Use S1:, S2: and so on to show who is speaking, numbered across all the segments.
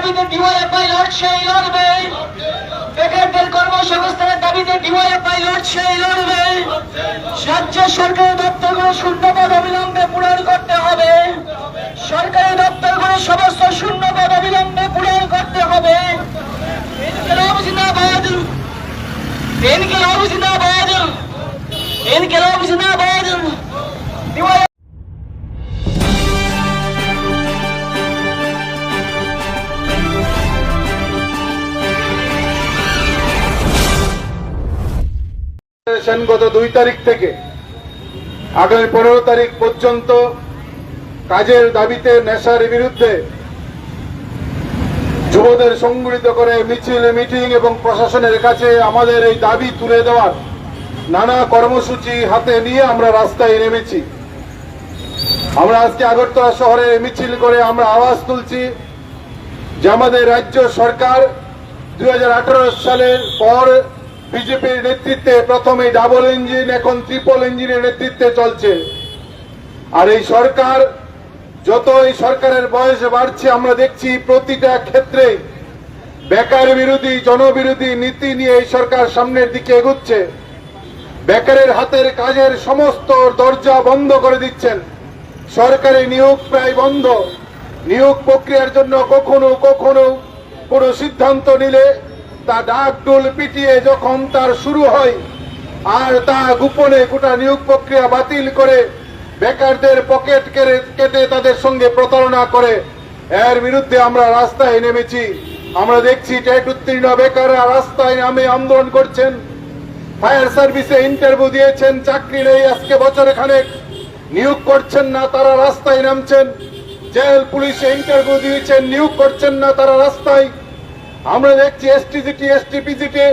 S1: দাবিতে ডিওয়াইএফআই লড়ছে লড়বে বেকারদের কর্মসংস্থানের দাবিতে ডিওয়াইএফআই লড়ছে লড়বে রাজ্য সরকারি দপ্তরগুলো শূন্যপদ অবিলম্বে পূরণ করতে হবে। সরকারি দপ্তরগুলো সমস্ত শূন্যপদ অবিলম্বে পূরণ করতে হবে। ইনকিলাব জিন্দাবাদ। ইনকিলাব জিন্দাবাদ। ইনকিলাব জিন্দাবাদ।
S2: সেন গত দুই তারিখ থেকে। আগামী পনেরো তারিখ পর্যন্ত কাজের দাবিতে নেশার বিরুদ্ধে যুবদের সংগঠিত করে মিছিল, মিটিং এবং প্রশাসনের কাছে আমাদের এই দাবি তুলে দেওয়ার নানা কর্মসূচি হাতে নিয়ে আমরা রাস্তায় নেমেছি। আমরা আজকে আগরতলা শহরে মিছিল করে আমরা আওয়াজ তুলছি যে আমাদের রাজ্য সরকার দু হাজার আঠারো সালের পর বিজেপির নেতৃত্বে প্রথমে ডাবল ইঞ্জিন, এখন ট্রিপল ইঞ্জিনের নেতৃত্বে চলছে। আর এই সরকার যত এই সরকারের বয়স বাড়ছে, আমরা দেখছি প্রতিটা ক্ষেত্রে বেকার বিরোধী, জনবিরোধী নীতি নিয়ে এই সরকার সামনের দিকে এগুচ্ছে। বেকারের হাতের কাজের সমস্ত দরজা বন্ধ করে দিচ্ছেন। সরকারি নিয়োগ প্রায় বন্ধ। নিয়োগ প্রক্রিয়ার জন্য কখনো কখনো কোনো সিদ্ধান্ত নিলে তা ডাক ডোল পিটিয়ে যখন তার শুরু হয়, আর তা গোপনে গোটা নিয়োগ প্রক্রিয়া বাতিল করে বেকারদের পকেট কেটে তাদের সঙ্গে প্রতারণা করে, এর বিরুদ্ধে আমরা রাস্তায় নেমেছি। আমরা দেখছি টেট উত্তীর্ণ বেকাররা রাস্তায় নামে আন্দোলন করছেন। ফায়ার সার্ভিসে ইন্টারভিউ দিয়েছেন, চাকরি নেই আজকে বছরে খানেক নিয়োগ করছেন না, তারা রাস্তায় নামছেন। জেল, পুলিশে ইন্টারভিউ দিয়েছেন, নিয়োগ করছেন না, তারা রাস্তায়। আমরা দেখছি এসটিজিটি এসটিপিজিটি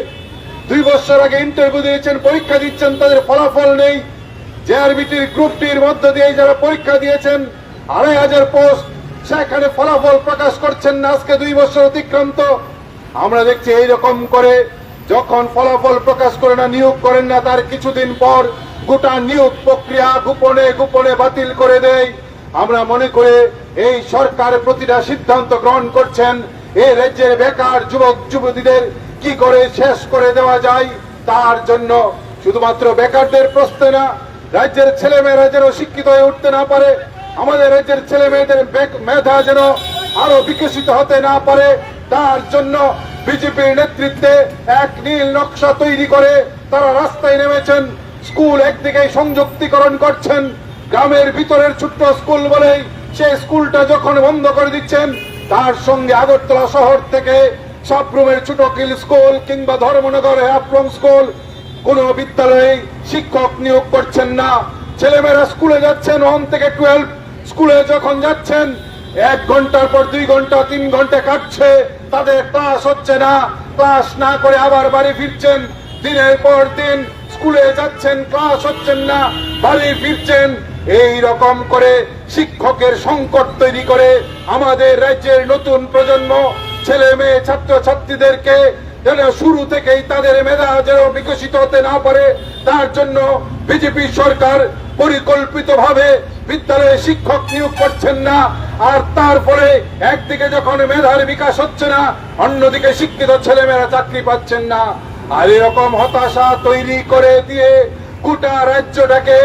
S2: দুই বছর আগে ইন্টারভিউ দিয়েছেন, পরীক্ষা দিচ্ছেন, তাদের ফলাফল নেই। জেআরবিটির গ্রুপটির মধ্য দিয়ে যারা পরীক্ষা দিয়েছেন, আড়াই হাজার পোস্ট সেখানে ফলাফল প্রকাশ করছেন না, আজকে দুই বছর অতিক্রান্ত। আমরা দেখছি এইরকম করে যখন ফলাফল প্রকাশ করে না, নিয়োগ করেন না, তার কিছুদিন পর গোটা নিয়োগ প্রক্রিয়া গোপনে গোপনে বাতিল করে দেয়। আমরা মনে করে এই সরকার প্রতিটা সিদ্ধান্ত গ্রহণ করছেন এই রাজ্যের বেকার যুবক, যুবতীদের কি করে শেষ করে দেওয়া যায়? তার জন্য শুধুমাত্র বেকারদের প্রশ্নে না, রাজ্যের ছেলে মেয়েরা যেন শিক্ষিত হয়ে উঠতে না পারে, আমাদের রাজ্যের ছেলে মেয়েদের মেধা যেন আরও বিকশিত হতে না পারে, তার জন্য বিজেপির নেতৃত্বে এক নীল নকশা তৈরি করে তারা রাস্তায় নেমেছেন, স্কুল একদিকে সংযুক্তিকরণ করছেন, গ্রামের ভিতরের ছোট্ট স্কুল বলেই সেই স্কুলটা যখন বন্ধ করে দিচ্ছেন তার সঙ্গে আগরতলা শহর থেকে সাবরুমের ছোট কিল স্কুল কিংবা ধর্মনগর হ্যাপ্রম স্কুল। কোন বিদ্যালয়ে শিক্ষক নিয়োগ করছেন না। ছেলেমেয়েরা স্কুলে যাচ্ছেন ওয়ান থেকে টুয়েলভ স্কুলে যখন যাচ্ছেন, এক ঘণ্টার পর দুই ঘণ্টা, তিন ঘণ্টা কাটছে। তাদের ক্লাস হচ্ছে না। ক্লাস না করে আবার বাড়ি ফিরছেন। দিনের পর দিন স্কুলে যাচ্ছেন ক্লাস হচ্ছেন না। বাড়ি ফিরছেন। এই রকম করে শিক্ষকের সংকট তৈরি করে আমাদের রাজ্যের নতুন প্রজন্ম, ছেলে মেয়ে ছাত্র ছাত্রীদেরকে যেন শুরু থেকেই তাদের মেধা যেন বিকশিত হতে না পারে, তার জন্য বিজেপি সরকার পরিকল্পিত ভাবে বিদ্যালয়ে শিক্ষক নিয়োগ করছেন না, আর তার ফলে একদিকে যখন মেধার বিকাশ হচ্ছে না, অন্যদিকে শিক্ষিত ছেলেমেয়েরা চাকরি পাচ্ছেন না। আর এরকম হতাশা তৈরি করে দিয়ে গোটা রাজ্যটাকে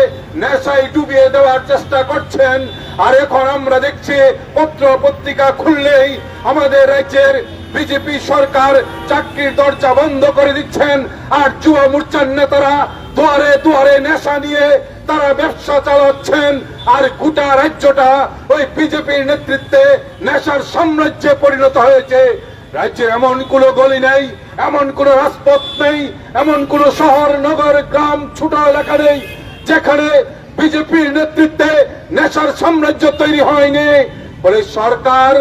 S2: নেশায় ডুবিয়ে দেওয়ার চেষ্টা করছেন। আর এখন আমরা দেখছি, পত্র পত্রিকা খুললেই আমাদের রাজ্যের বিজেপি সরকার চাকরির দরজা বন্ধ করে দিচ্ছেন। আর যুব মোর্চার নেতারা দুয়ারে দুয়ারে নেশা নিয়ে তারা ব্যবসা চালাচ্ছেন। আর গোটা রাজ্যটা ওই বিজেপির নেতৃত্বে নেশার সাম্রাজ্যে পরিণত হয়েছে। রাজ্যে এমন কোনো গলি নেই, এমন কোন রাজপথ নেই, এমন কোন শহর, নগর, গ্রাম ছোট এলাকা নেই, যেখানে বিজেপির নেতৃত্বে নেশার সাম্রাজ্য তৈরি হয়নি। বলে সরকার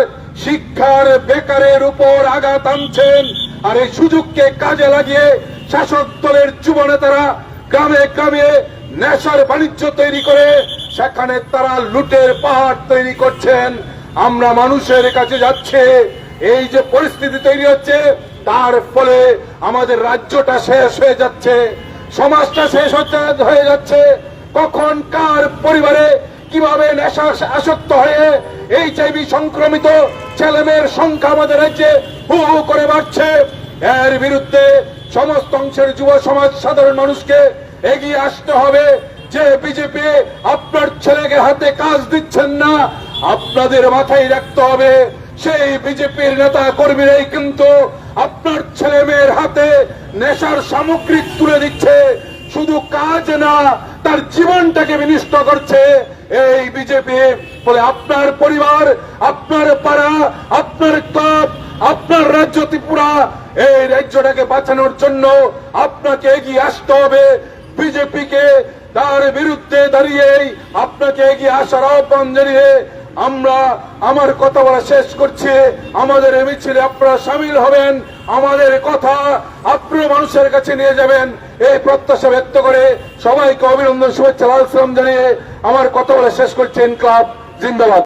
S2: শিক্ষার বেকারের উপর আঘাত আনছেন, আর এই সুযোগকে কাজে লাগিয়ে শাসক দলের যুব নেতারা গ্রামে গ্রামে নেশার বাণিজ্য তৈরি করে সেখানে তারা লুটের পাহাড় তৈরি করছেন। আমরা মানুষের কাছে যাচ্ছে এই যে পরিস্থিতি তৈরি হচ্ছে, তার ফলে আমাদের রাজ্যটা শেষ হয়ে যাচ্ছে, সমাজটা শেষ হয়ে যাচ্ছে। কখন কার পরিবারে কীভাবে নেশা আসক্ত হয়ে এইচআইভি সংক্রমিত ছেলেমেয়ের সংখ্যা আমাদের রাজ্যে হু হু করে বাড়ছে? এর বিরুদ্ধে সমস্ত অংশের যুব সমাজ সাধারণ মানুষকে এগিয়ে আসতে হবে। যে বিজেপি আপনার ছেলেকে হাতে কাজ দিচ্ছেন না, আপনাদের মাথায় রাখতে হবে। সেই বিজেপির নেতা কর্মীরাই কিন্তু আপনার ছেলে মেয়ের হাতে নেশার সামগ্রী তুলে দিচ্ছে। শুধু কাজ না, তার জীবনটাকে বিনিষ্ট করছে এই বিজেপি। বলে আপনার পরিবার, আপনার পাড়া, আপনার ক্লাব, আপনার রাজ্য ত্রিপুরা, এই রাজ্যটাকে বাঁচানোর জন্য আপনাকে এগিয়ে আসতে হবে। বিজেপিকে তার বিরুদ্ধে দাঁড়িয়েই আপনাকে এগিয়ে আসার আহ্বান জানিয়ে আমরা আমার কথা বলা শেষ করছি। আমাদের এই মিছিলে আপনারা সামিল হবেন। আমাদের কথা আপনারা মানুষের কাছে নিয়ে যাবেন। এই প্রত্যাশা ব্যক্ত করে সবাইকে অভিনন্দন, শুভেচ্ছা, লাল সালাম জানিয়ে আমার কথা বলা শেষ করছেন ক্লাব জিন্দাবাদ।